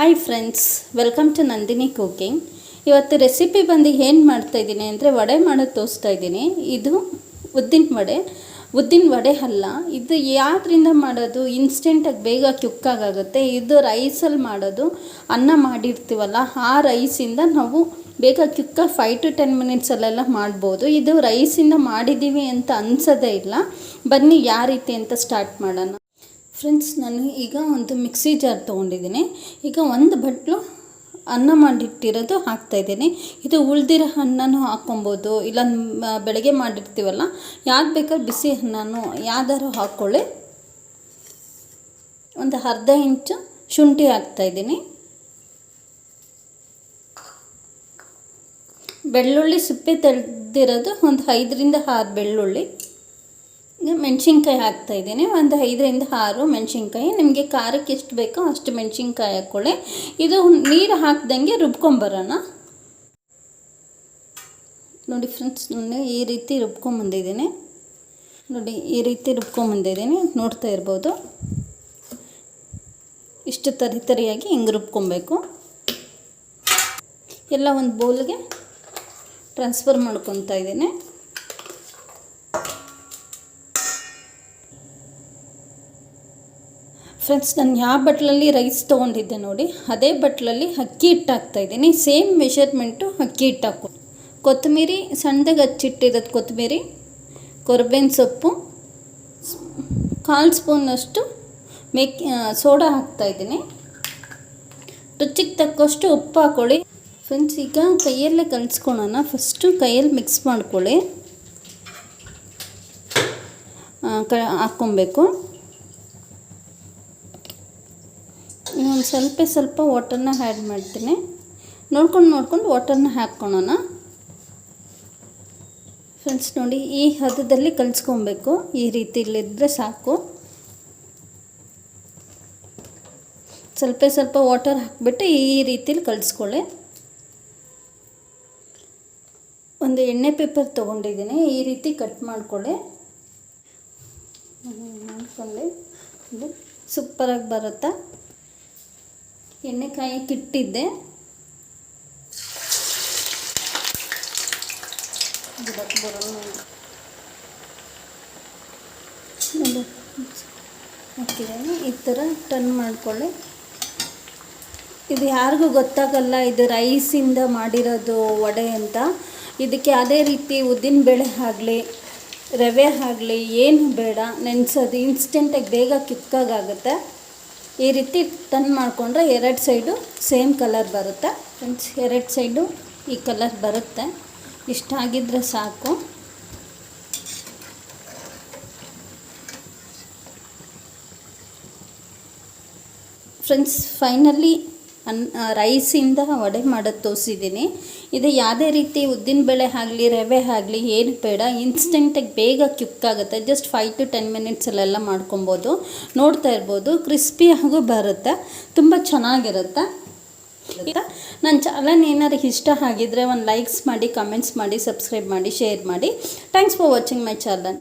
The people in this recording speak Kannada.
Hi friends welcome to Nandini cooking ಇವತ್ತು ರೆಸಿಪಿ ಬಂದು ಏನು ಮಾಡ್ತಾಯಿದ್ದೀನಿ ಅಂದರೆ ವಡೆ ಮಾಡೋದು ತೋರಿಸ್ತಾ ಇದ್ದೀನಿ. ಇದು ಉದ್ದಿನ ವಡೆ. ಉದ್ದಿನ ವಡೆ ಅಲ್ಲ, ಇದು ಯಾವ್ದ್ರಿಂದ ಮಾಡೋದು? ಇನ್ಸ್ಟೆಂಟಾಗಿ ಬೇಗ ಕ್ಯುಕ್ಕಾಗುತ್ತೆ ಇದು ರೈಸಲ್ಲಿ ಮಾಡೋದು. ಅನ್ನ ಮಾಡಿರ್ತೀವಲ್ಲ, ಆ ರೈಸಿಂದ ನಾವು ಬೇಗ ಕ್ಯುಕ್ಕ ಫೈವ್ ಟು ಟೆನ್ ಮಿನಿಟ್ಸಲ್ಲೆಲ್ಲ ಮಾಡ್ಬೋದು. ಇದು ರೈಸಿಂದ ಮಾಡಿದ್ದೀವಿ ಅಂತ ಅನ್ಸೋದೇ ಇಲ್ಲ. ಬನ್ನಿ, ಯಾವ ರೀತಿ ಅಂತ ಸ್ಟಾರ್ಟ್ ಮಾಡೋಣ. ಫ್ರೆಂಡ್ಸ್, ನಾನು ಈಗ ಒಂದು ಮಿಕ್ಸಿ ಜಾರ್ ತೊಗೊಂಡಿದ್ದೀನಿ. ಈಗ ಒಂದು ಬಟ್ಲು ಅನ್ನ ಮಾಡಿಟ್ಟಿರೋದು ಹಾಕ್ತಾಯಿದ್ದೀನಿ ಇದು ಉಳ್ದಿರೋ ಅನ್ನನೂ ಹಾಕ್ಕೊಬೋದು, ಇಲ್ಲ ಬೆಳಗ್ಗೆ ಮಾಡಿರ್ತೀವಲ್ಲ, ಯಾವ್ದು ಬೇಕಾದ್ರೆ ಬಿಸಿ ಅನ್ನನೂ ಯಾವ್ದಾದ್ರು ಹಾಕ್ಕೊಳ್ಳಿ. ಒಂದು ಅರ್ಧ ಇಂಚು ಶುಂಠಿ ಹಾಕ್ತಾಯಿದ್ದೀನಿ ಬೆಳ್ಳುಳ್ಳಿ ಸಿಪ್ಪೆ ತೆಗೆದಿರೋದು ಒಂದು ಐದರಿಂದ ಆರು ಬೆಳ್ಳುಳ್ಳಿ. ಮೆಣಸಿನ್ಕಾಯಿ ಹಾಕ್ತಾಯಿದ್ದೀನಿ ಒಂದು ಐದರಿಂದ ಆರು ಮೆಣಸಿನ್ಕಾಯಿ. ನಿಮಗೆ ಖಾರಕ್ಕೆ ಎಷ್ಟು ಬೇಕೋ ಅಷ್ಟು ಮೆಣಸಿನ್ಕಾಯಿ ಹಾಕ್ಕೊಳ್ಳಿ ಇದು ನೀರು ಹಾಕ್ದಂಗೆ ರುಬ್ಕೊಂಬರೋಣ. ನೋಡಿ ಫ್ರೆಂಡ್ಸ್ ನಾನು ಈ ರೀತಿ ರುಬ್ಕೊಂಬಂದಿದ್ದೀನಿ. ನೋಡಿ ಈ ರೀತಿ ರುಬ್ಕೊಂಬಂದಿದ್ದೀನಿ. ನೋಡ್ತಾ ಇರ್ಬೋದು. ಇಷ್ಟು ತರಿ ತರಿಯಾಗಿ ಹಿಂಗೆ ರುಬ್ಕೊಬೇಕು. ಎಲ್ಲ ಒಂದು ಬೌಲ್ಗೆ ಟ್ರಾನ್ಸ್ಫರ್ ಮಾಡ್ಕೊತಾ ಇದ್ದೀನಿ. ಫ್ರೆಂಡ್ಸ್, ನಾನು ಯಾವ ಬಟ್ಲಲ್ಲಿ ರೈಸ್ ತೊಗೊಂಡಿದ್ದೆ ನೋಡಿ, ಅದೇ ಬಟ್ಲಲ್ಲಿ ಅಕ್ಕಿ ಹಿಟ್ಟು ಹಾಕ್ತಾಯಿದ್ದೀನಿ ಸೇಮ್ ಮೆಷರ್ಮೆಂಟು ಅಕ್ಕಿ ಹಿಟ್ಟು ಹಾಕು ಕೊತ್ತಂಬರಿ ಸಣ್ಣದಾಗಿ ಹಚ್ಚಿಟ್ಟಿರೋದು ಕೊತ್ತಂಬರಿ, ಕೊರ್ಬೇವಿನ ಸೊಪ್ಪು ಕಾಲು ಸ್ಪೂನಷ್ಟು ಮೇಕ್ ಸೋಡಾ ಹಾಕ್ತಾಯಿದ್ದೀನಿ ರುಚಿಗೆ ತಕ್ಕಷ್ಟು ಉಪ್ಪು ಹಾಕ್ಕೊಳ್ಳಿ ಫ್ರೆಂಡ್ಸ್, ಈಗ ಕೈಯಲ್ಲೇ ಕಲಿಸ್ಕೊಳೋಣ ಫಸ್ಟು ಕೈಯಲ್ಲಿ ಮಿಕ್ಸ್ ಮಾಡ್ಕೊಳ್ಳಿ. ಕ, ಹಾಕ್ಕೊಬೇಕು. ಒಂದು ಸ್ವಲ್ಪ ಸ್ವಲ್ಪ ವಾಟರ್ನ ಆ್ಯಡ್ ಮಾಡ್ತೀನಿ. ನೋಡ್ಕೊಂಡು ನೋಡ್ಕೊಂಡು ವಾಟರ್ನ ಹಾಕ್ಕೊಳೋಣ. ಫ್ರೆಂಡ್ಸ್ ನೋಡಿ ಈ ಹದದಲ್ಲಿ ಕಲಿಸ್ಕೊಬೇಕು. ಈ ರೀತಿಲಿದ್ದರೆ ಸಾಕು. ಸ್ವಲ್ಪ ಸ್ವಲ್ಪ ವಾಟರ್ ಹಾಕ್ಬಿಟ್ಟು ಈ ರೀತಿಲಿ ಕಲಿಸ್ಕೊಳ್ಳಿ. ಒಂದು ಎಣ್ಣೆ ಪೇಪರ್ ತೊಗೊಂಡಿದ್ದೀನಿ. ಈ ರೀತಿ ಕಟ್ ಮಾಡ್ಕೊಳ್ಳಿ. ಇದು ಸೂಪರಾಗಿ ಬರುತ್ತೆ? ಎಣ್ಣೆ ಕಿಟ್ಟಿದ್ದೆ. ಗಿಡಕ್ಕೆ ನೋಡಿ ಹಾಕಿದ್ದೀನಿ. ಈ ಥರ ಟರ್ನ್ ಮಾಡಿಕೊಳ್ಳಿ. ಇದು ಯಾರಿಗೂ ಗೊತ್ತಾಗಲ್ಲ, ಇದು ರೈಸಿಂದ ಮಾಡಿರೋದು ವಡೆ ಅಂತ. ಇದಕ್ಕೆ ಅದೇ ರೀತಿ ಉದ್ದಿನ ಬೇಳೆ ಆಗಲಿ, ರವೆ ಆಗಲಿ, ಏನು ಬೇಡ. ನೆನೆಸೋದು ಇನ್ಸ್ಟೆಂಟಾಗಿ ಬೇಗ ಕಿಕ್ಕಾಗುತ್ತೆ ಈ ರೀತಿ ಟರ್ನ್ ಮಾಡಿಕೊಂಡ್ರೆ ಎರಡು ಸೈಡು ಸೇಮ್ ಕಲರ್ ಬರುತ್ತೆ. ಫ್ರೆಂಡ್ಸ್, ಎರಡು ಸೈಡು ಈ ಕಲರ್ ಬರುತ್ತೆ. ಇಷ್ಟ ಆಗಿದ್ರೆ ಸಾಕು. ಫ್ರೆಂಡ್ಸ್, ಫೈನಲಿ ಅನ್ ರೈಸಿಂದ ವಡೆ ಮಾಡೋದು ತೋರಿಸಿದ್ದೀನಿ. ಇದು ಯಾವುದೇ ರೀತಿ ಉದ್ದಿನ ಬೇಳೆ ಆಗಲಿ, ರವೆ ಆಗಲಿ, ಏನು ಬೇಡ. ಇನ್ಸ್ಟೆಂಟಾಗಿ ಬೇಗ ಕ್ಯುಕ್ಕಾಗುತ್ತೆ ಜಸ್ಟ್ ಫೈವ್ ಟು ಟೆನ್ ಮಿನಿಟ್ಸಲ್ಲೆಲ್ಲ ಮಾಡ್ಕೊಬೋದು. ನೋಡ್ತಾ ಇರ್ಬೋದು. ಕ್ರಿಸ್ಪಿಯಾಗೂ ಬರುತ್ತೆ. ತುಂಬ ಚೆನ್ನಾಗಿರುತ್ತೆ. ನನ್ನ ಚಾನಲ್ ಏನಾದ್ರು ಇಷ್ಟ ಆಗಿದ್ರೆ ಒಂದು ಲೈಕ್ಸ್ ಮಾಡಿ ಕಮೆಂಟ್ಸ್ ಮಾಡಿ ಸಬ್ಸ್ಕ್ರೈಬ್ ಮಾಡಿ ಶೇರ್ ಮಾಡಿ. Thanks for watching my channel